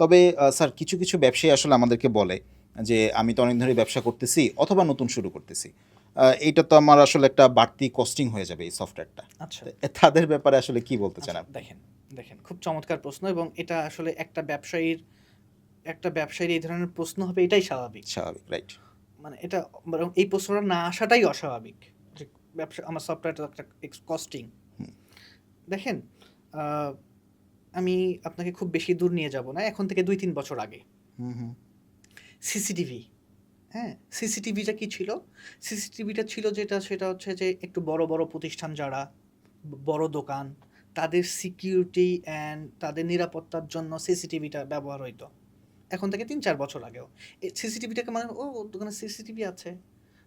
তবে স্যার কিছু কিছু ব্যবসায়ী আসলে আমাদেরকে বলে যে আমি তো অনেক ধরে ব্যবসা করতেছি অথবা নতুন শুরু করতেছি। এইটা তো আমার আসলে একটা বাড়তি কস্টিং হয়ে যাবে এই সফটওয়্যারটা আচ্ছা। তাদের ব্যাপারে আসলে কি বলতে চান আচ্ছা, আপনি? দেখেন দেখেন খুব চমৎকার প্রশ্ন এবং এটা আসলে একটা ব্যবসায়ীর একটা ব্যবসায়ীর এই ধরনের প্রশ্ন হবে এটাই স্বাভাবিক। স্বাভাবিক রাইট মানে এটা বরং এই প্রশ্নটা না আসাটাই অস্বাভাবিক যে ব্যবসা আমার সফটওয়্যারটা একটা কস্টিং দেখেন আমি আপনাকে খুব বেশি দূর নিয়ে যাব না এখন থেকে দুই তিন বছর আগে। হুম হুম। সিসিটিভি। হ্যাঁ সিসিটিভিটা কি ছিল? সিসিটিভিটা ছিল যেটা সেটা হচ্ছে যে একটু বড় বড় প্রতিষ্ঠান যারা বড় দোকান তাদের সিকিউরিটি অ্যান্ড তাদের নিরাপত্তার জন্য সিসিটিভিটা ব্যবহার হইতো। এখন থেকে তিন চার বছর আগেও। সিসিটিভিটাকে মানে ও দোকানে সিসিটিভি আছে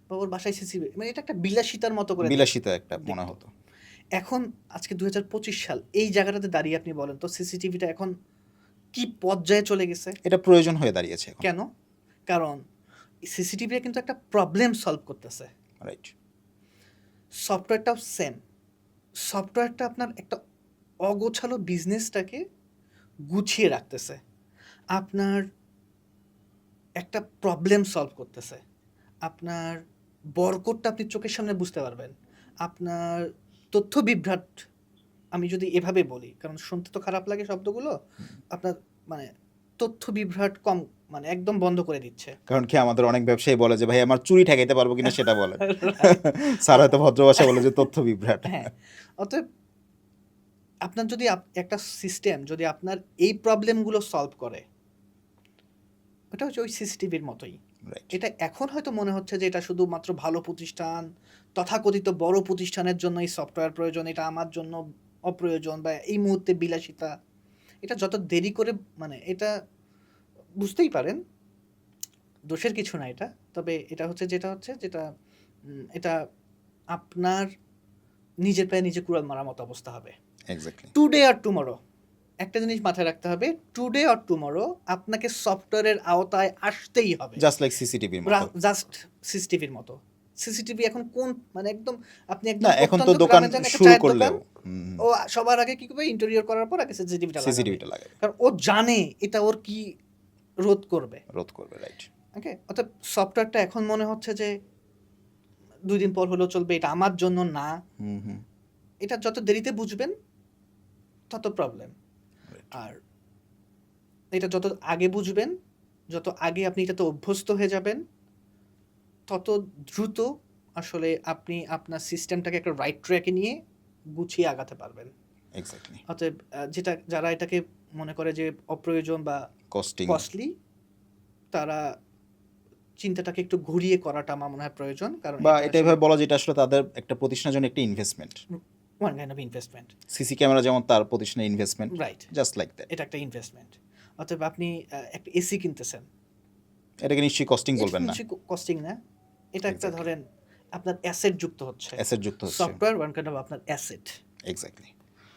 বা ওর বাসায় সিসিটিভি মানে এটা একটা বিলাসিতার মতো করে বিলাসিতা একটা মনে হতো। এখন আজকে দু হাজার পঁচিশ সাল এই জায়গাটাতে দাঁড়িয়ে আপনি বলেন তো সিসিটিভিটা এখন কি পর্যায়ে চলে গেছে? এটা প্রয়োজন হয়ে দাঁড়িয়েছে কেন? কারণ সিসিটিভি কিন্তু একটা প্রবলেম সলভ করতেছে। রাইট সফটওয়্যারটাও সেম সফটওয়্যারটা আপনার একটা অগোছালো বিজনেসটাকে গুছিয়ে রাখতেছে। আপনার একটা প্রবলেম সলভ করতেছে। আপনার বরকটটা আপনি চোখের সামনে বুঝতে পারবেন। আপনার তথ্য বিভ্রাট আমি যদি এভাবে বলি কারণ শুনতে তো খারাপ লাগে শব্দগুলো আপনার মানে তথ্য বিভ্রাট কম মানে একদম বন্ধ করে দিচ্ছে। কারণ কি আমাদের অনেক ব্যবসায়ী বলে যে ভাই আমার চুরি ঠেকাইতে পারব কিনা সেটা বলে। স্যার হয়তো ভদ্র ভাষা বলে যে তথ্য বিভ্রাট হ্যাঁ অতএব আপনার যদি একটা সিস্টেম যদি আপনার এই প্রবলেমগুলো সলভ করে ওটা হচ্ছে ওই সিসিটিভির মতোই। এটা এখন হয়তো মনে হচ্ছে যে এটা শুধুমাত্র ভালো প্রতিষ্ঠান তথাকথিত বড় প্রতিষ্ঠানের জন্য এই সফটওয়্যার প্রয়োজন এটা আমার জন্য অপ্রয়োজন বা এই মুহূর্তে বিলাসিতা। এটা যত দেরি করে মানে এটা বুঝতেই পারেন দোষের কিছু না এটা। তবে এটা হচ্ছে যেটা হচ্ছে যেটা এটা আপনার নিজের পায়ে নিজে কুড়াল মারার মতো অবস্থা হবে। টুডে আর টুমরো একটা জিনিস মাথায় রাখতে হবে টুডে আর টুমরো আপনাকে সফটওয়্যারের আওতায় আসতেই হবে। জাস্ট লাইক সিসিটিভির মতো। জাস্ট সিসিটিভির মতো। সিসিটিভি এখন কোন মানে একদম আপনি একদম না এখন তো দোকান শুরু দোকান, ও সবার আগে কি করবে? ইন্টেরিয়র করার পর আগে সিসিটিভিটা সিসিটিভিটা লাগে কারণ ও জানে এটা ওর কি রোধ করবে। রোধ করবে রাইট ওকে? অর্থাৎ সফটওয়্যারটা এখন মনে হচ্ছে যে দুই দিন পর হলেও চলবে এটা আমার জন্য না। হুম হুম। এটা যত দেরিতে বুঝবেন তত প্রবলেম. আর এটা যত আগে বুঝবেন যত আগে আপনি এটাতে অভ্যস্ত হয়ে যাবেন তত দ্রুত আসলে আপনি আপনার সিস্টেমটাকে একটা রাইট ট্র্যাকে নিয়ে গুছিয়ে আগাতে পারবেন। এক্স্যাক্টলি অতএব যেটা যারা এটাকে মনে করে যে অপ্রয়োজন বা কস্টিং কস্টলি তারা চিন্তাটাকে একটু ঘুরিয়ে করাটা আমার মনে হয় প্রয়োজন কারণ বা এটা এভাবে বলা যেটা আসলে তাদের একটা প্রতিষ্ঠানের জন্য একটা investment one kind of investment CC camera যেমন তার প্রতিষ্ঠানে investment right just like that এটা একটা ইনভেস্টমেন্ট অতএব আপনি একটা এসি কিনতেছেন। এটাকে নিশ্চয়ই কস্টিং বলবেন না। কস্টিং না। এটা একটা ধরেন আপনার অ্যাসেট যুক্ত হচ্ছে। অ্যাসেট যুক্ত হচ্ছে। সফটওয়্যার ওয়ান কাইন্ড অফ আপনার অ্যাসেট এক্স্যাক্টলি